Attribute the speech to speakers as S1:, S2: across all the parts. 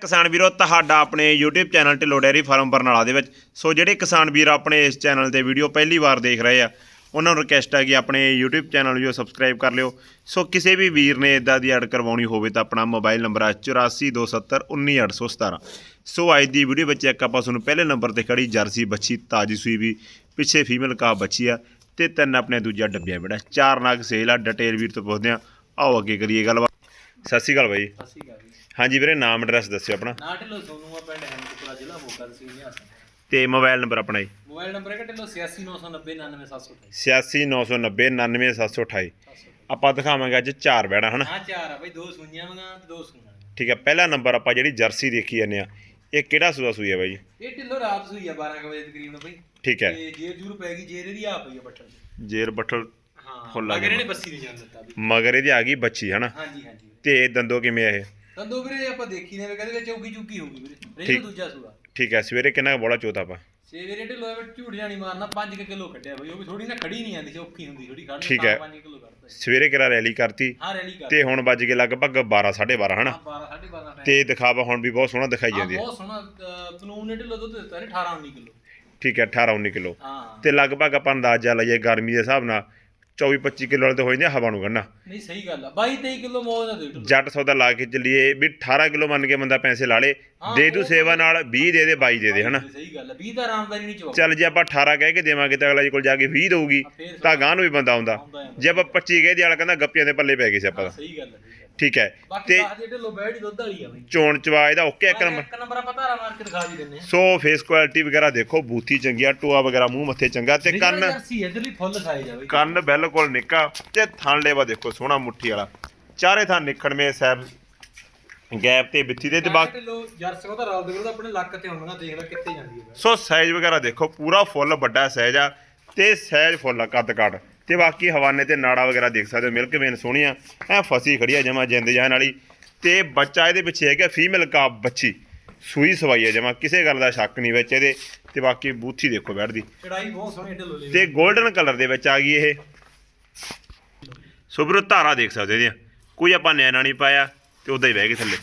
S1: ਕਿਸਾਨ ਵੀਰੋ, ਤੁਹਾਡਾ ਆਪਣੇ YouTube channel Dhillon dairy farm Barnala ਦੇ ਵਿੱਚ। ਸੋ ਜਿਹੜੇ ਕਿਸਾਨ ਵੀਰ ਆਪਣੇ ਇਸ ਚੈਨਲ ਤੇ ਵੀਡੀਓ ਪਹਿਲੀ ਵਾਰ ਦੇਖ ਰਹੇ ਆ, ਉਹਨਾਂ ਨੂੰ ਰਿਕਵੈਸਟ ਹੈ ਕਿ ਆਪਣੇ YouTube ਚੈਨਲ ਨੂੰ ਸਬਸਕ੍ਰਾਈਬ ਕਰ ਲਿਓ। ਸੋ ਕਿਸੇ ਵੀ ਵੀਰ ਨੇ ਇਦਾਂ ਦੀ ਐਡ ਕਰਵਾਉਣੀ ਹੋਵੇ ਤਾਂ ਆਪਣਾ ਮੋਬਾਈਲ ਨੰਬਰ ਹੈ 8427191817 ਸੋ ਅੱਜ ਦੀ ਵੀਡੀਓ ਵਿੱਚ ਇੱਕ ਆਪਾਂ ਤੁਹਾਨੂੰ ਪਹਿਲੇ ਨੰਬਰ ਤੇ ਖੜੀ ਜਰਸੀ ਬੱਚੀ, ਤਾਜੀ ਸੂਈ ਵੀ, ਪਿੱਛੇ ਫੀਮੇਲ ਕਾ ਬੱਚੀ ਆ ਤੇ ਤਿੰਨ ਆਪਣੇ ਦੂਜਾ ਡੱਬਿਆ ਬੜਾ। ਚਾਰ ਨਗ ਸੇਲ ਆ, ਡਿਟੇਲ ਵੀਰ ਤੋਂ ਪੁੱਛਦੇ ਆ। ਆਓ ਅੱਗੇ ਕਰੀਏ ਗੱਲਬਾਤ। ਸਤਿ ਸ਼੍ਰੀ ਅਕਾਲ ਬਾਈ।
S2: ਸਤਿ ਸ਼੍ਰੀ ਅਕਾਲ
S1: ਹਾਂਜੀ ਵੀਰੇ ਨਾਮ ਐਡਰੈਸ ਦੱਸਿਓ ਆਪਣਾ।
S2: ਨਾ ਢਿੱਲੋ ਸੋਨੂ ਆ ਪਿੰਡ ਹੈਮਕੁਲਾ ਜ਼ਿਲ੍ਹਾ ਮੋਗਾ ਤਹਿਸੀਲ ਨਿਆਸਾ
S1: ਤੇ ਮੋਬਾਈਲ ਨੰਬਰ ਆਪਣਾ ਜੀ।
S2: ਮੋਬਾਈਲ ਨੰਬਰ ਹੈ ਢਿੱਲੋ 8699099728
S1: 86990 ਆਪਾਂ ਦਿਖਾਵਾਂਗੇ ਅੱਜ ਚਾਰ ਬੈਣਾ ਹਨਾ?
S2: ਹਾਂ ਚਾਰ ਆ ਬਈ ਦੋ ਸੂਈਆਂ ਵਾਂਗਾ ਤੇ ਦੋ ਸੂਈਆਂ
S1: ਠੀਕ ਹੈ ਪਹਿਲਾ ਨੰਬਰ ਆਪਾਂ ਜਿਹੜੀ ਜਰਸੀ ਦੇਖੀ ਜਾਂਦੇ ਆ ਇਹ ਕਿਹੜਾ ਸੂਆ ਸੂਈ ਹੈ ਬਾਈ?
S2: ਇਹ ਢਿੱਲੋ ਰਾਤ ਸੂਈ ਆ 12 ਕੁ ਵਜੇ ਤਕਰੀਬਨ ਬਈ।
S1: ਠੀਕ ਹੈ।
S2: ਤੇ ਜੇਰ ਜੂਰ ਪੈ ਗਈ ਜੇਰ ਇਹਦੀ ਆ ਪਈ ਆ ਬੱਟਲ
S1: ਜੇਰ ਬੱਠਲ
S2: ਹਾਂ
S1: ਫੁੱਲ ਆ
S2: ਅਗਰ
S1: ਗਿਆ।
S2: ਇਹਨੇ ਬੱਸੀ ਨਹੀਂ ਜਾਣ ਦਿੱਤਾ ਵੀ
S1: ਮਗਰ ਇਹਦੀ ਆ ਗਈ ਬੱਚੀ ਹਨਾ?
S2: ਹਾਂਜੀ ਹਾਂਜੀ।
S1: ਤੇ ਦੰਦੋ ਕਿਵੇਂ ਆ ਇਹ?
S2: ਤੰਦੋ ਵੀਰੇ ਆਪਾਂ ਦੇਖੀ ਨੇ ਕਹਿੰਦੇ ਕਿ ਚੌਕੀ ਚੁੱਕੀ ਹੋਊਗੀ ਵੀਰੇ।
S1: ਠੀਕ।
S2: ਰੇਲ ਦੂਜਾ ਸੂਆ।
S1: ਠੀਕ ਹੈ ਸਵੇਰੇ ਕਿੰਨਾ ਬੋਲਾ ਚੋਤਾ ਆਪਾਂ?
S2: ਛੇ ਵੀਰੇ ਢਿੱਲੋ ਵਿੱਚ ਝੂਠ ਜਾਣੀ ਮਾਰਨਾ 5 ਕਿਲੋ ਕੱਢਿਆ ਬਈ ਉਹ ਵੀ ਥੋੜੀ ਨਾ ਖੜੀ ਨਹੀਂ ਆਂਦੀ ਔਖੀ ਹੁੰਦੀ ਥੋੜੀ ਖੜਨੀ
S1: ਠੀਕ ਹੈ।
S2: 5 ਕਿਲੋ ਕੱਢਦਾ ਸੀ।
S1: ਸਵੇਰੇ ਕਿਹੜਾ ਰੈਲੀ ਕਰਤੀ?
S2: ਹਾਂ ਰੈਲੀ ਕਰ
S1: ਤੇ ਹੁਣ ਵੱਜ ਗਏ ਲਗਭਗ 12 12:30 ਹਨਾ?
S2: 12 12.5 ਟਾਈਮ
S1: ਤੇ ਦਿਖਾਵਾ ਹੁਣ ਵੀ ਬਹੁਤ ਸੋਹਣਾ ਦਿਖਾਈ ਜਾਂਦੀ ਹੈ।
S2: ਬਹੁਤ ਸੋਹਣਾ ਅਹ, ਨੇ ਢਿੱਲੋ ਦੁੱਧ ਦਿੱਤਾ ਨੇ 18 19 ਕਿਲੋ।
S1: ਠੀਕ ਹੈ 18 19 ਕਿਲੋ।
S2: ਹਾਂ।
S1: ਤੇ ਲਗਭਗ ਆਪਾਂ ਅੰਦਾਜ਼ਾ ਲਈਏ ਗਰਮੀ ਦੇ ਹਿਸਾਬ ਨਾਲ 24 25 ਕਿਲੋ ਵਾਲੇ ਤੇ ਹੋ ਜਾਂਦੇ ਆ ਹਵਾ ਨੂੰ ਕੱਢਣਾ
S2: ਨਹੀਂ ਸਹੀ ਗੱਲ ਆ। 22 23 ਕਿਲੋ ਨਾ ਦੇ ਢਿੱਲੋ
S1: ਜੱਟ ਸੌਦਾ ਲਾ ਕੇ ਚੱਲੀਏ ਵੀ 18 ਕਿਲੋ ਮੰਨ ਕੇ ਬੰਦਾ ਪੈਸੇ ਲਾ ਲੇ
S2: ਹਾਂ,
S1: ਦੇ ਦੂ
S2: ਉਹ
S1: ਸੇਵਾ ਨਾਲ 20 ਦੇ ਦੇ 22 ਦੇ ਦੇ ਹਨਾ?
S2: ਸਹੀ ਗੱਲ ਆ। 20 ਤਾਂ ਆਰਾਮਦਾਰੀ ਨਹੀਂ ਚਵਾਉਂਦਾ
S1: ਚੱਲ ਜੇ ਆਪਾਂ 18 ਕਹਿ ਕੇ ਦੇਵਾਂਗੇ ਤਾਂ ਅਗਲਾ ਜੀ ਕੋਲ ਜਾ ਕੇ 20 ਦਊਗੀ
S2: ਫੇਰ
S1: ਤਾਂ ਗਾਂ ਨੂੰ ਵੀ ਬੰਦਾ ਆਉਂਦਾ। ਜੇ ਆਪਾਂ 25 ਕਹਿ ਦੀ ਵਾਲਾ ਕਹਿੰਦਾ ਗੱਪੀਆਂ ਦੇ ਪੱਲੇ ਪੈ ਗਏ ਸੀ ਆਪਾਂ
S2: ਹਾਂ,
S1: ਦਾ
S2: ਸਹੀ ਗੱਲ ਆ।
S1: ਠੀਕ ਹੈ।
S2: ਬਾਕੀ
S1: ਤੇ
S2: ਦੱਸ ਦੇ ਢਿੱਲੋ ਬੈਠ ਦੁੱਧ ਵਾਲੀ ਆ ਬਈ।
S1: ਚੋਣ ਚਵਾ ਇਹਦਾ ਓਕੇ ਇੱਕ ਨੰਬਰ।
S2: ਇੱਕ ਨੰਬਰ ਆਪਾਂ ਧਾਰਾ ਮਾਰ ਕੇ ਦਿਖਾ ਵੀ ਦਿੰਨੇ ਆ।
S1: ਸੋ ਫੇਸ ਕੁਆਲਿਟੀ ਵਗੈਰਾ ਦੇਖੋ ਬੂਥੀ ਚੰਗੀ ਆ ਟੋਆ ਵਗੈਰਾ ਮੂੰਹ ਮੱਥੇ ਚੰਗਾ ਤੇ ਕੰਨ
S2: ਜਰਸੀ ਇਧਰਲੀ ਫੁੱਲ
S1: ਕੰਨ ਬਿਲਕੁਲ ਨਿੱਕਾ ਤੇ ਥਣ ਲੇਵਾ ਦੇਖੋ ਸੋਹਣਾ ਮੁੱਠੀ ਵਾਲਾ। ਚਾਰੇ ਥਾਂ ਨਿਖੜਵੇਂ ਸੈਬ ਗੈਪ ਤੇ ਬਿੱਥੀ ਦੇ ਤੇ ਬਾਕੀ
S2: ਢਿੱਲੋ ਜਰਸੀ ਉਹ ਤਾਂ ਰਲ ਦੇ ਆਪਣੇ ਲੱਕ ਤੇ ਹੁੰਦੀਆਂ ਦੇਖ ਲੈ ਕਿੱਥੇ ਜਾਂਦੀ ਹੈ।
S1: ਸੋ ਸਾਈਜ਼ ਵਗੈਰਾ ਦੇਖੋ ਪੂਰਾ ਫੁੱਲ ਵੱਡਾ ਸਾਈਜ਼ ਆ ਤੇ ਸਾਈਜ਼ ਫੁੱਲ ਆ ਕੱਦ ਕੱਦ ਤੇ ਬਾਕੀ ਹਵਾਨੇ ਤੇ ਨਾੜਾ ਵਗੈਰਾ ਦੇਖ ਸਕਦੇ ਹੋ ਮਿਲਕ ਵੇਨ ਸੋਹਣੀ ਆ ਐ ਫਸੀ ਖੜੀ ਆ ਜਮਾ ਜਿੰਦ ਜਾਨ ਵਾਲੀ। ਤੇ ਬੱਚਾ ਇਹਦੇ ਪਿੱਛੇ ਹੈਗਾ ਫੀਮੇਲ ਕਾ ਬੱਚੀ। ਸੂਈ ਸਵਾਈ ਆ ਜਮਾ ਕਿਸੇ ਗੱਲ ਦਾ ਸ਼ੱਕ ਨਹੀਂ ਵਿੱਚ ਇਹਦੇ ਤੇ ਬਾਕੀ ਬੂਥੀ ਦੇਖੋ ਬੈਠਦੀ
S2: ਚੜਾਈ ਬਹੁਤ ਸੋਹਣੀ ਢਿੱਲੋ ਲਈ
S1: ਤੇ 골ਡਨ ਕਲਰ ਦੇ ਵਿੱਚ ਆ ਗਈ ਇਹ। ਸੁਬਰ ਧਾਰਾ ਦੇਖ ਸਕਦੇ ਇਹਦੀਆਂ ਕੋਈ ਆਪਾਂ ਨੈਣਾ ਨਹੀਂ ਪਾਇਆ ਤੇ ਉਦਾਂ ਹੀ ਬਹਿ ਗਏ ਥੱਲੇ।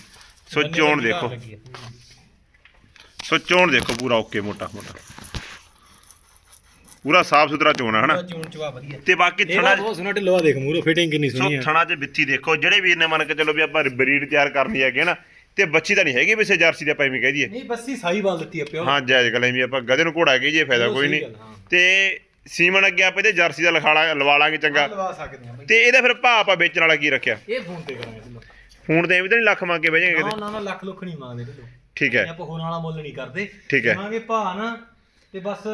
S1: ਸੋ ਚੋਣ ਦੇਖੋ। ਸੋ ਚੋਣ ਦੇਖੋ ਪੂਰਾ ਓਕੇ ਮੋਟਾ ਮੋਟਾ। ਪੂਰਾ ਸਾਫ਼ ਸੁਥਰਾ ਚੋਣ ਹੈ ਹਨਾ?
S2: ਚੂਣ ਚਵਾ ਵਧੀਆ।
S1: ਤੇ ਬਾਕੀ ਥਣਾ
S2: ਬਹੁਤ ਸੋਹਣਾ ਢਿੱਲੋ ਆ ਦੇਖ ਮੂਰੋ ਫਿਟਿੰਗ ਕਿੰਨੀ
S1: ਸੋ
S2: ਸੋਹਣੀ ਆ।
S1: ਥਣਾ 'ਚ ਬਿੱਥੀ ਦੇਖੋ ਜਿਹੜੇ ਵੀਰ ਨੇ ਮੰਨ ਕੇ ਚਲੋ ਵੀ ਆਪਾਂ ਬਰੀਡ ਤਿਆਰ ਕਰਨੀ ਹੈਗੀ ਨਾ ਤੇ ਬੱਚੀ ਤਾਂ ਨਹੀਂ ਹੈਗੀ ਵੈਸੇ ਜਰਸੀ ਦੇ ਆਪਾਂ ਐਵੇਂ ਕਹਿ ਦਈਏ।
S2: ਨਹੀਂ ਬੱਸੀ ਸਾਈ ਬਾਲ ਦਿੱਤੀ ਆ ਪਿਓ
S1: ਹਾਂ ਜਾਇਜ਼ ਗੱਲ ਐਵੇਂ ਆਪਾਂ ਗਧੇ ਨੂੰ ਘੋੜਾ ਕਹੀਏ ਫਾਇਦਾ ਕੋਈ ਨਹੀਂ। ਤੇ ਸੀਮਨ ਅੱਗੇ ਆਪਾਂ ਇਹਦੇ ਜਰਸੀ ਦਾ ਲਖਾਲਾ ਲਵਾ ਲਾਂਗੇ ਚੰਗਾ।
S2: ਲਵਾ ਸਕਦੇ ਆ ਬਈ।
S1: ਤੇ ਇਹਦਾ ਫਿਰ ਭਾਅ ਆਪਾਂ ਵੇਚਣ ਵਾਲਾ ਕੀ ਰੱਖਿਆ?
S2: ਇਹ ਫੋਨ ਤੇ ਕਰਾਂਗੇ
S1: ਫੋਨ ਤੇ ਐਵੇਂ ਤਾਂ ਨਹੀਂ ਲੱਖ ਮੰਗ ਕੇ ਬਹਿ
S2: ਨਾ ਨਾ ਨਾ ਲੱਖ ਲੁੱਖ ਨਹੀਂ ਮੰਗਦੇ ਢਿੱਲੋ
S1: ਠੀਕ ਹੈ।
S2: ਆਪਾਂ ਹੋਰਾਂ ਵਾਲਾ ਮੁੱਲ ਨਹੀਂ ਕਰਦੇ।
S1: ਠੀਕ ਹੈ।
S2: ਕਹਾਂਗੇ ਭਾ ਨਾ ਤੇ ਬਸ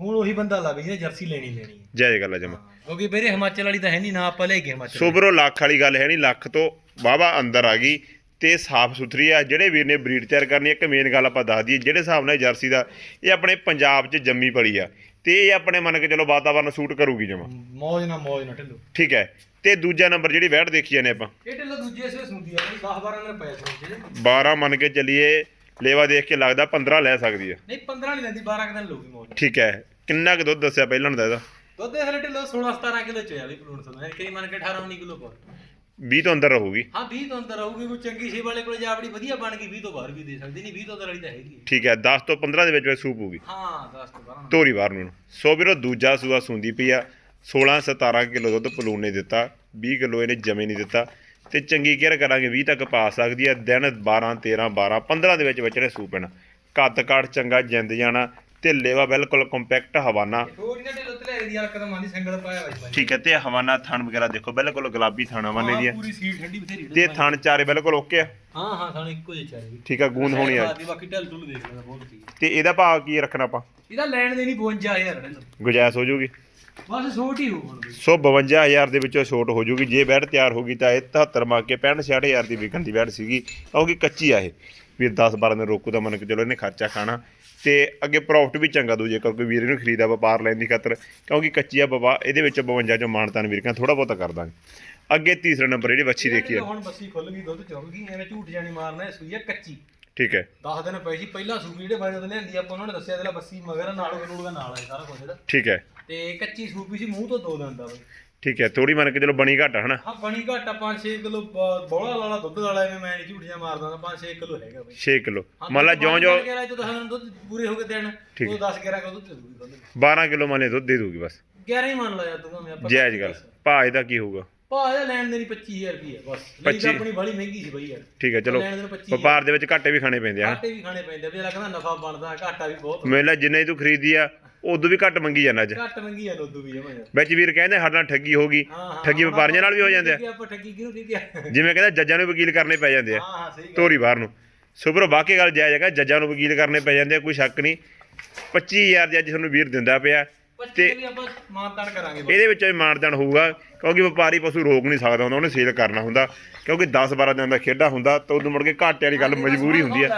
S2: ਹੁਣ ਉਹੀ ਬੰਦਾ ਲੱਗ ਜਿਹਨੇ ਜਰਸੀ ਲੈਣੀ ਲੈਣੀ।
S1: ਜਾਇਜ਼ ਗੱਲ ਹੈ ਜਮਾ।
S2: ਕਿਉਂਕਿ ਵੀਰੇ ਹਿਮਾਚਲ ਵਾਲੀ ਤਾਂ ਹੈ ਨਹੀਂ ਨਾ ਆਪਾਂ ਲੈ ਕੇ ਹਿਮਾਚਲ।
S1: ਸੋਬਰੋ ਲੱਖ ਵਾਲੀ ਗੱਲ ਹੈ ਨਹੀਂ ਲੱਖ ਤੋਂ ਵਾਵਾ ਅੰਦਰ ਆ ਗਈ। ਤੇ ਸਾਫ਼ ਸੁਥਰੀ ਆ। ਜਿਹੜੇ ਵੀਰ ਨੇ ਬਰੀਡ ਤਿਆਰ ਕਰਨੀ ਇੱਕ ਮੇਨ ਗੱਲ ਆਪਾਂ ਦੱਸ ਦਈਏ ਜਿਹੜੇ ਹਿਸਾਬ ਨਾਲ ਇਹ ਜਰਸੀ ਦਾ ਇਹ ਆਪਣੇ ਪੰਜਾਬ 'ਚ ਜੰਮੀ ਪਲੀ ਆ। ਤੇ ਇਹ ਆਪਣੇ ਮੰਨ ਕੇ ਚਲੋ ਵਾਤਾਵਰਨ ਸੂਟ ਕਰੂਗੀ ਜਮਾ।
S2: ਮੌਜ ਨਾ ਮੌਜ ਨਾ ਢਿੱਲੋ।
S1: ਠੀਕ ਹੈ। ਤੇ ਦੂਜਾ ਨੰਬਰ ਜਿਹੜੀ ਵੈਟ ਦੇਖੀ ਜਾਂਦੇ ਆਪਾਂ।
S2: ਇਹ ਢਿੱਲੋ ਦੂਜੇ ਸਵੇ ਸੁਣਦੀ ਆ ਬਈ 10 12 ਦਿਨ ਪਏ ਸੁਣ ਜਿਹੜੇ
S1: 12 ਮੰਨ ਕੇ ਚੱਲੀਏ ਲੇਵਾ ਦੇਖ ਕੇ ਲੱਗਦਾ 15 ਲੈ ਸਕਦੀ ਆ।
S2: ਨਹੀਂ 15 ਨਹੀਂ ਲੈਂਦੀ 12 ਕੁ ਦਿਨ ਲਊਗੀ ਮੌਜ
S1: ਠੀਕ ਹੈ। ਕਿੰਨਾ ਕੁ ਦੁੱਧ ਦੱਸਿਆ ਪਹਿਲਾਂ ਦਾ ਇਹਦਾ?
S2: ਦੁੱਧ ਹਲੇ ਢਿੱਲੋ 16 17 ਕਿਲੋ ਚ ਆ ਬਈ ਪਲੂਣ ਸੋਨਾ। ਕਈ ਮੰਨ ਕੇ 18 19 ਕਿਲੋ ਪਰ
S1: 20 ਤੋਂ ਅੰਦਰ ਰਹੂਗੀ।
S2: ਹਾਂ 20 ਤੋਂ ਅੰਦਰ ਆਊਗੀ ਕੋਈ ਚੰਗੀ ਛੇ ਵਾਲੇ ਕੋਲ ਜਾਵੜੀ ਵਧੀਆ ਬਣ ਗਈ 20 ਤੋਂ ਬਾਹਰ ਵੀ ਦੇ ਸਕਦੀ ਨਹੀਂ 20 ਤੋਂ ਅੰਦਰ ਵਾਲੀ ਤਾਂ ਹੈਗੀ।
S1: ਠੀਕ ਹੈ 10 ਤੋਂ 15 ਦੇ ਵਿੱਚ ਵਿੱਚ ਸੂਪ ਹੋਊਗੀ।
S2: ਹਾਂ 10 ਤੋਂ 12
S1: ਤੋਰੀ ਬਾਹਰ ਨੂੰ। ਸੋ ਵੀਰੋ ਦੂਜਾ ਸੂਆ ਸੁੰਦੀ ਪਈ ਆ। 16 17 ਕਿਲੋ ਦੁੱਧ ਪਲੂਣ ਨੇ ਦਿੱਤਾ 20 ਕਿਲੋ ਇਹਨੇ ਜਮੇ ਨਹੀਂ ਦਿੱਤਾ। ਤੇ ਚੰਗੀ ਕੇਅਰ ਕਰਾਂਗੇ 20 ਤੱਕ ਪਾ ਸਕਦੀ ਆ। ਦਿਨ 12 13 12 15 ਦੇ ਵਿੱਚ ਵਿੱਚ ਇਹਨੇ ਸੂਪ ਪੈਣਾ। ਕੱਦ ਕਾਠ ਚੰਗਾ ਜਿੰਦ ਜਾਣਾ। ਤੇ ਲੇਵਾ ਬਿਲਕੁਲ ਕੰਪੈਕਟ ਹਵਾਨਾ।
S2: ਥੋੜੀ ਨਾ ਢਿੱਲੋ ਤੇ ਲੈ ਦੀ ਯਾਰ ਕਦਮ ਆਂਦੀ ਸੰਗਲ ਪਾਇਆ ਵਾ
S1: ਠੀਕ ਹੈ ਤੇ ਹਵਾਨਾ ਥਣ ਵਗੈਰਾ ਦੇਖੋ ਬਿਲਕੁਲ ਗੁਲਾਬੀ ਥਣ ਹਵਾਨੇ ਦੀ ਆ
S2: ਪੂਰੀ ਸੀਟ ਠੰਡੀ ਬਥੇਰੀ
S1: ਤੇ ਥਣ ਚਾਰੇ ਬਿਲਕੁਲ ਓਕੇ ਆ।
S2: ਹਾਂ ਹਾਂ ਸਾਨੂੰ ਇੱਕੋ ਜਿਹਾ ਚਾਰੇ ਵੀ।
S1: ਠੀਕ ਆ ਗੂੰਦ ਹੋਣੀ ਆ।
S2: ਬਾਕੀ ਢਲ ਢੁਲ ਦੇਖ ਲੈਂਦਾ ਬਹੁਤ ਠੀਕ
S1: ਤੇ ਇਹਦਾ ਭਾਅ ਕੀ ਰੱਖਣਾ ਆਪਾਂ?
S2: ਇਹਦਾ ਲੈਣ ਦੇ ਨਹੀਂ 52000 ਢਿੱਲੋ
S1: ਗੁਜਾਇਸ਼ ਹੋ ਜੂਗੀ।
S2: ਬਸ ਛੋਟ ਹੀ ਹੋ ਹੁਣ
S1: ਸੋ 52000 ਦੇ ਵਿੱਚੋਂ ਛੋਟ ਹੋ ਜੂਗੀ। ਜੇ ਬੈਡ ਤਿਆਰ ਹੋ ਗਈ ਤਾਂ ਇਹ 73 ਮਾ ਕੇ 65 66000 ਦੀ ਵਿਕਣ ਦੀ ਬੈਡ ਸੀਗੀ। ਕਿਉਂਕਿ ਕੱਚੀ ਆ ਇਹ। ਵੀ 10 12 ਦਿਨ ਰੋਕੂ ਤਾਂ ਮੰਨ ਕੇ ਚਲੋ ਇਹਨੇ ਖਰਚਾ ਖਾਣਾ। ਤੇ ਅੱਗੇ ਪ੍ਰੋਫਿਟ ਵੀ ਚੰਗਾ ਦੂ ਜੇਕਰ ਕੋਈ ਵੀਰ ਇਹਨੂੰ ਖਰੀਦਾ ਵਪਾਰ ਲੈਣ ਦੀ ਖਾਤਰ ਕਿਉਂਕਿ ਕੱਚੀ ਆ ਬਵਾ ਇਹਦੇ ਵਿੱਚ 52 ਚੋਂ ਮਾਨਤਾਨ ਵੀਰ ਕਹਿੰਦਾ ਥੋੜਾ ਬਹੁਤਾ ਕਰ ਦਾਂਗੇ। ਅੱਗੇ ਤੀਸਰਾ ਨੰਬਰ ਜਿਹੜੀ ਵੱਛੀ ਦੇਖੀ ਆ।
S2: ਹੁਣ ਬੱਸੀ ਖੁੱਲ ਗਈ ਦੁੱਧ ਚੁੱਕ ਗਈ ਐਵੇਂ ਝੂਠ ਜਾਣੀ ਮਾਰਨਾ ਸੂਈ ਆ ਕੱਚੀ।
S1: ਠੀਕ ਹੈ।
S2: 10 ਦਿਨ ਪਈ ਸੀ ਪਹਿਲਾਂ ਸੂਈ ਜਿਹੜੇ ਫਾਇਦੇ ਤੋਂ ਲਿਆਂਦੀ ਆਪਾਂ ਉਹਨਾਂ ਨੇ ਦੱਸਿਆ ਇਹਦਾ ਬੱਸੀ ਮਗਰ ਨਾਲ ਗਨੂੜ ਦਾ ਨਾਲ ਹੈ ਸਾਰਾ ਕੁਝ ਇਹਦਾ
S1: ਠੀਕ ਹੈ।
S2: ਤੇ ਕੱਚੀ ਸੂਪੀ ਸੀ ਮੂੰਹ ਤੋਂ ਦੋ ਦਿਨ ਦਾ ਬਈ।
S1: ਠੀਕ ਹੈ ਥੋੜੀ ਮੰਨ ਕੇ ਚਲੋ ਬਣੀ ਘੱਟ ਆ ਹਨਾ?
S2: ਹਾਂ ਬਣੀ ਘਾਟਾ 5-6 ਕਿਲੋ ਬੋਲਾ ਵਾਲਾ ਦੁੱਧ ਵਾਲਾ ਐਵੇਂ ਮੈਂ ਨਹੀਂ ਮਾਰਦਾ 5-6 ਕਿਲੋ ਹੈਗਾ ਬਈ।
S1: 6 ਕਿਲੋ। ਮੰਨ ਲਾ ਜਿਉਂ ਜਿਉਂ
S2: ਜਦੋਂ ਸਾਨੂੰ ਦੁੱਧ ਪੂਰੇ ਹੋ ਕੇ ਦੇਣ
S1: ਠੀਕ
S2: ਉਹ 10-11 ਕਿਲੋ ਦੁੱਧ ਦੇ ਦੂਗੀ ਦੁੱਧ
S1: 12 ਕਿਲੋ ਮੰਨ ਲੈ ਦੁੱਧ ਦੇ ਦੂਗੀ ਬਸ।
S2: 11 ਹੀ ਮੰਨ ਲਾ ਯਾਰ ਤੂੰ ਮੈਂ ਆਪਾਂ
S1: ਜਾਇਜ਼ ਗੱਲ। ਭਾਅ ਇਹਦਾ ਕੀ ਹੋਊਗਾ?
S2: ਭਾਅ ਇਹਦਾ ਲੈਣ ਦੇਣੀ 25000 ਰੁਪਏ ਬਸ। ਲਈ ਤਾਂ
S1: 25
S2: ਆਪਣੀ ਬੜੀ ਮਹਿੰਗੀ ਸੀ ਬਈ ਯਾਰ।
S1: ਠੀਕ ਹੈ ਚਲੋ
S2: ਲੈਣ ਦੇਣ 25
S1: ਵਪਾਰ ਦੇ ਵਿੱਚ ਘਾਟੇ ਵੀ ਖਾਣੇ ਪੈਂਦੇ ਆ
S2: ਘਾਟੇ ਵੀ ਖਾਣੇ ਪੈਂਦੇ ਵੀ ਲੱਗਦਾ ਨਫਾ ਬਣਦਾ ਘਾਟਾ ਵੀ ਬਹੁਤ
S1: ਮੇਲਾ ਜਿੰਨੇ ਤੂੰ ਖਰੀਦੀ ਆ ਉਦੋਂ ਵੀ ਘੱਟ ਮੰਗੀ ਜਾਂਦਾ ਅੱਜ।
S2: ਘੱਟ ਮਹਿੰਗੀ ਆ ਲੋਦੂ ਵੀ ਜਮਾ ਯਾਰ।
S1: ਵਿੱਚ ਵੀਰ ਕਹਿੰਦੇ ਸਾਡੇ ਨਾਲ ਠੱਗੀ ਹੋ ਗਈ।
S2: ਹਾਂ ਹਾਂ
S1: ਠੱਗੀ ਵਪਾਰੀਆਂ ਨਾਲ ਵੀ ਹੋ ਜਾਂਦੇ ਆ।
S2: ਠੱਗੀ ਆਪਾਂ ਠੱਗੀ ਕਿਹਨੂੰ ਕੀ ਹਾਂ
S1: ਜਿਵੇਂ ਕਹਿੰਦਾ ਜੱਜਾਂ ਨੂੰ ਵਕੀਲ ਕਰਨੇ ਪੈ ਜਾਂਦੇ ਆ।
S2: ਹਾਂ ਸਹੀ ਗੱਲ।
S1: ਤੋਰੀ ਬਾਹਰ ਨੂੰ। ਸੁਪਰ ਬਾਕੀ ਗੱਲ ਜਾਇਜ਼ ਹੈਗਾ ਜੱਜਾਂ ਨੂੰ ਵਕੀਲ ਕਰਨੇ ਪੈ ਜਾਂਦੇ ਆ ਕੋਈ ਸ਼ੱਕ ਨਹੀਂ। 25000 ਦੀ ਅੱਜ ਤੁਹਾਨੂੰ ਵੀਰ ਦਿੰਦਾ ਪਿਆ।
S2: ਤੇ ਵੀ ਆਪਾਂ ਮਾਨਤਾਨ ਕਰਾਂਗੇ।
S1: ਇਹਦੇ ਵਿੱਚ ਵੀ ਮਾਨਦਾਨ ਹੋਊਗਾ ਕਿਉਂਕਿ ਵਪਾਰੀ ਪਸ਼ੂ ਰੋਕ ਨਹੀਂ ਸਕਦਾ ਹੁੰਦਾ ਉਹਨੇ ਸੇਲ ਕਰਨਾ ਹੁੰਦਾ ਕਿਉਂਕਿ 10 12 ਦਿਨ ਦਾ ਖੇਡਾ ਹੁੰਦਾ ਤਾਂ ਉਦੋਂ ਮੁੜ ਕੇ ਘਾਟੇ ਵਾਲੀ ਗੱਲ ਮਜਬੂਰੀ ਹੁੰਦੀ ਹੈ।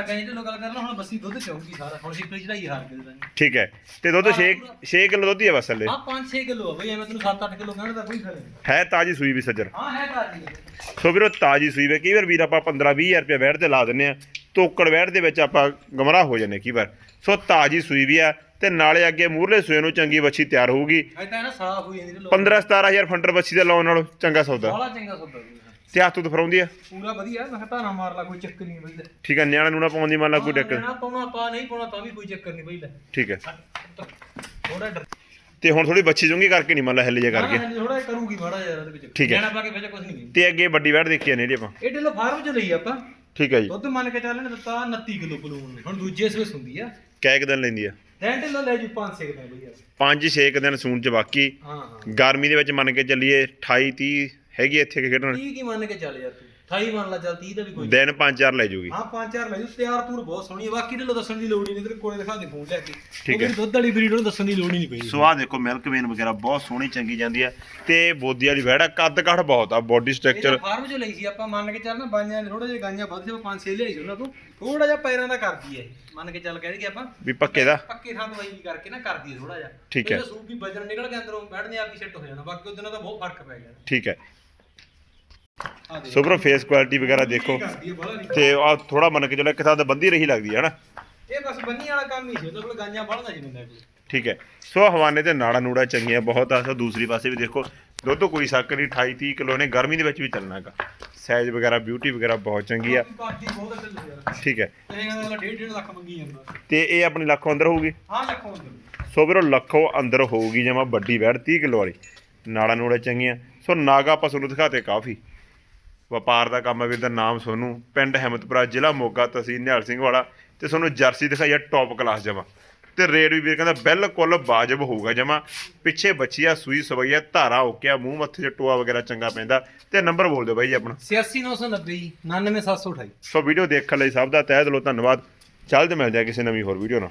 S1: ਠੀਕ ਹੈ ਤੇ ਦੁੱਧ 6 6 ਕਿਲੋ ਦੁੱਧ ਹੀ ਹੈ ਬਸ ਥੱਲੇ।
S2: ਹਾਂ 5-6 ਕਿਲੋ ਆ ਬਈ ਐਵੇਂ ਤੈਨੂੰ 7-8 ਕਿਲੋ ਕਹਿੰਦਾ ਕੋਈ ਖੜੇ
S1: ਹੈ ਤਾਜੀ ਸੂਈ ਵੀ ਸੱਜਰ
S2: ਹਾਂ ਹੈ ਤਾਜੀ।
S1: ਸੋ ਵੀਰੋ ਤਾਜੀ ਸੂਈ ਵੇ ਕਈ ਵਾਰ ਵੀਰ ਆਪਾਂ 15 20000 ਰੁਪਏ ਵੈੜ ਤੇ ਲਾ ਦਿੰਨੇ ਆ ਤੋਕੜ ਵੈੜ ਦੇ ਵਿੱਚ ਆਪਾਂ ਗਮਰਾਹ ਹੋ ਜਾਂਦੇ ਕਈ ਵਾਰ। ਸੋ ਤਾਜੀ ਸੂਈ ਵੀ ਆ ਤੇ ਨਾਲੇ ਅੱਗੇ ਮੂਰਲੇ ਸੂਏ ਨੂੰ ਚੰਗੀ ਬੱਚੀ ਤਿਆਰ ਹੋਊਗੀ।
S2: ਅੱਜ ਤਾਂ ਨਾ ਸਾਫ਼ ਹੋਈ ਜਾਂਦੀ ਲੋਕ
S1: 15 17000 ਫੰਟਰ ਬੱਚੀ ਦੇ ਲਾਉਣ ਨਾਲੋਂ ਚੰਗਾ ਸੌਦਾ।
S2: ਬੜਾ ਚੰਗਾ ਸੌਦਾ ਬਈ
S1: ਤੇ ਹੱਥ ਤੋਂ ਫਰਾਉਂਦੀ ਆ।
S2: ਪੂਰਾ ਵਧੀਆ ਮੈਂ ਕਿਹਾ ਧਾਰਾ ਮਾਰ ਲਾ ਕੋਈ ਚੱਕਰ ਨਹੀਂ ਬਈ ਲੈ।
S1: ਠੀਕ ਹੈ ਨਿਆਣਾ ਨੂਣਾ ਪਾਉਣ ਦੀ ਮੰਨ ਲਾ ਕੋਈ
S2: ਹਾਂ,
S1: ਟੱਕਰ।
S2: ਲੈਣਾ ਪਾਉਣਾ ਪਾ ਨਹੀਂ ਪਾਉਣਾ ਤਾਂ ਵੀ ਕੋਈ ਚੱਕਰ ਨਹੀਂ ਬਈ ਲੈ।
S1: ਠੀਕ ਹੈ
S2: ਥੋੜਾ ਡਰ।
S1: ਤੇ ਹੁਣ ਥੋੜੀ ਬੱਚੀ ਚੁੰਗੀ ਕਰਕੇ ਨਹੀਂ ਮੰਨ ਲਾ ਹਿੱਲ ਜੇ ਕਰਕੇ।
S2: ਥੋੜਾ ਕਰੂਗੀ ਮਾੜਾ ਜਿਹਾ ਉਹਦੇ ਵਿੱਚ।
S1: ਠੀਕ ਹੈ।
S2: ਲੈਣਾ ਪਾ ਕੇ ਫਿਰ ਕੁਝ ਨਹੀਂ
S1: ਤੇ ਅੱਗੇ ਵੱਡੀ ਵੈੜ ਦੇਖੀ ਨੇ ਜਿਹੜੀ ਆਪਾਂ।
S2: ਇਹ ਢਿੱਲੋ ਫਾਰਮ ਚ ਲਈ ਆਪਾਂ।
S1: ਠੀਕ ਹੈ ਜੀ।
S2: ਦੁੱਧ ਮੰਨ ਕੇ ਚੱਲਣ ਦਿੱਤਾ 29 ਕਿਲੋ ਬਲੂਨ। ਨੇ ਹੁਣ ਦੂਜੇ ਸਵੇਸ ਹੁੰਦੀ ਆ।
S1: ਕੈ ਕੁ ਦਿਨ ਲੈਂਦੀ ਆ।
S2: ਰੈਂਟ ਢਿੱਲੋ ਲੈ ਜੂ 5 ਸਿੱਕਦੇ ਬਈ ਯਾਰ।
S1: 5-6 ਦਿਨ ਸੂਣ ਚ ਬਾਕੀ।
S2: ਹਾਂ ਹਾਂ।
S1: ਗਰਮੀ ਦੇ ਵਿੱਚ ਮੰਨ ਕੇ ਚੱਲੀਏ 28 30 ਹੈਗੀ ਇੱਥੇ ਕਿ ਖੇਡਣ?
S2: 30 ਕੀ ਮੰਨ ਕੇ ਚੱਲ ਯਾਰ ਤੂੰ। 28 ਮੰਨ ਲਾ ਚੱਲ 30 ਦਾ ਵੀ ਕੋਈ
S1: ਦਿਨ 5-4 ਲੈ ਜੂਗੀ।
S2: ਹਾਂ ਪੰਜ ਚਾਰ ਲੈ ਜੂ ਤਿਆਰ ਤੂਰ ਬਹੁਤ ਸੋਹਣੀ ਆ। ਬਾਕੀ ਢਿੱਲੋ ਦੱਸਣ ਦੀ ਲੋੜ ਹੀ ਨਹੀਂ ਤੇਰੇ ਕੋਲੇ ਦਿਖਾ ਦੇ ਫੋਨ ਲੈ ਕੇ।
S1: ਠੀਕ ਹੈ।
S2: ਦੁੱਧ ਵਾਲੀ ਬਰੀਡ ਨੂੰ ਦੱਸਣ ਦੀ ਲੋੜ ਹੀ ਨਹੀਂ ਪਈ।
S1: ਸੋ ਦੇਖੋ ਮਿਲਕ ਵੇਨ ਵਗੈਰਾ ਬਹੁਤ ਸੋਹਣੀ ਚੰਗੀ ਜਾਂਦੀ ਆ। ਤੇ ਬੋਦੀ ਵਾਲੀ ਵੈੜ ਆ ਕੱਦ ਕਾਠ ਬਹੁਤ ਆ ਬੋਡੀ
S2: ਇਹ
S1: ਸਟਰਕਚਰ
S2: ਫਾਰਮ ਚੋਂ ਲਈ ਸੀ ਆਪਾਂ ਮੰਨ ਕੇ ਚੱਲ ਨਾ ਬਾਈਆਂ ਨੇ ਥੋੜਾ ਜਿਹਾ ਗਾਈਆਂ ਵੱਧ ਸੀ ਪੰਜ ਛੇ ਲਿਆਈ ਸੀ ਉਹਨਾਂ ਤੋਂ। ਥੋੜਾ ਜਿਹਾ ਪੈਰਾਂ ਦਾ ਕਰਦੀ ਹੈ ਮੰਨ ਕੇ ਚੱਲ ਕਹਿ ਦਈਏ ਆਪਾਂ।
S1: ਵੀ ਪੱਕੇ ਦਾ?
S2: ਪੱਕੇ ਥਾਂ ਦਵਾਈ ਵੀ ਕਰਕੇ ਨਾ ਕਰਦੀ ਹੈ ਥੋੜਾ ਜਿਹਾ।
S1: ਠੀਕ ਹੈ।
S2: ਸੂਪ ਵੀ ਵਜਨ ਨਿਕਲ ਗਿਆ ਅੰਦਰੋਂ ਬੈਠਦੇ ਆਪ ਹੀ ਸੈੱਟ ਹੋ ਜਾਣਾ। ਬਾਕੀ ਉਹਦੇ ਨਾਲ ਤਾਂ ਬਹੁਤ ਫ਼ਰਕ ਪੈ ਗਿਆ।
S1: ਠੀਕ ਹੈ। ਸੋ ਬਰੋ ਫੇਸ ਕੁਆਲਿਟੀ ਵਗੈਰਾ ਦੇਖੋ। ਤੇ ਆ ਥੋੜਾ ਮੰਨ ਕੇ ਚਲੋ ਇੱਕ ਤੇ ਬੰਦੀ ਰਹੀ ਲੱਗਦੀ ਹੈ ਹਨਾ?
S2: ਇਹ ਬਸ ਬੰਨੀ ਵਾਲਾ ਕੰਮ ਹੀ ਸੀ ਉਹਦੇ ਕੋਲ ਬਾਹਲਾ ਸੀ ਬੰਦਾ ਕੋਈ
S1: ਠੀਕ ਹੈ। ਸੋ ਹਵਾਨੇ ਤੇ ਨਾੜਾ ਨੂੜਾ ਚੰਗੀਆਂ ਬਹੁਤ ਆ ਸੋ ਦੂਸਰੀ ਪਾਸੇ ਵੀ ਦੇਖੋ ਦੁੱਧ ਕੋਈ ਸ਼ੱਕ ਨਹੀਂ 28 30 ਕਿਲੋ ਨੇ ਗਰਮੀ ਦੇ ਵਿੱਚ ਵੀ ਚੱਲਣਾ ਹੈਗਾ। ਸਾਈਜ਼ ਵਗੈਰਾ ਬਿਊਟੀ ਵਗੈਰਾ ਬਹੁਤ ਚੰਗੀ ਆ। ਠੀਕ ਹੈ।
S2: ਜਾਂਦਾ।
S1: ਤੇ ਇਹ ਆਪਣੀ ਲੱਖੋਂ ਅੰਦਰ ਹੋਊਗੀ?
S2: ਹਾਂ ਲੱਖੋਂ ਅੰਦਰ।
S1: ਸੋ ਵੀਰੋ ਲੱਖੋਂ ਅੰਦਰ ਹੋਊਗੀ ਜਮਾ ਵੱਡੀ ਵੈੜ 30 ਕਿਲੋ ਵਾਲੀ। ਨਾੜਾ ਨੂੜਾ ਚੰਗੀਆਂ। ਸੋ ਨਾਗਾ ਆਪਾਂ ਤੁਹਾਨੂੰ ਦਿਖਾਤੇ ਕਾਫੀ। ਵਪਾਰ ਦਾ ਕੰਮ ਹੈ ਵੀਰ ਦਾ ਨਾਮ ਸੋਨੂੰ। ਪਿੰਡ ਹਿੰਮਤਪੁਰਾ ਜ਼ਿਲ੍ਹਾ ਮੋਗਾ ਤਹਿਸੀਲ ਨਿਹਾਲ ਸਿੰਘ ਵਾਲਾ। ਤੇ ਤੁਹਾਨੂੰ ਜਰਸੀ ਦਿਖਾਈ ਆ ਟੌਪ ਕਲਾਸ ਜਮਾ। ਤੇ ਰੇਟ ਵੀ ਵੀਰ ਕਹਿੰਦਾ ਬਿਲਕੁਲ ਵਾਜਬ ਹੋਊਗਾ ਜਮਾ। ਪਿੱਛੇ ਬੱਚੀ ਆ ਸੂਈ ਸਵਈ ਆ ਧਾਰਾ ਓਕਿਆ ਮੂੰਹ ਮੱਥੇ 'ਚ ਟੋਆ ਵਗੈਰਾ ਚੰਗਾ ਪੈਂਦਾ। ਤੇ ਨੰਬਰ ਬੋਲ ਦਿਓ ਬਾਈ ਜੀ ਆਪਣਾ।
S2: 86990 99728
S1: ਸੋ ਵੀਡੀਓ ਦੇਖਣ ਲਈ ਸਭ ਦਾ ਤਹਿ ਦਿਲੋਂ ਧੰਨਵਾਦ। ਜਲਦ ਮਿਲਦੇ ਆ ਕਿਸੇ ਨਵੀਂ ਹੋਰ ਵੀਡੀਓ ਨਾਲ।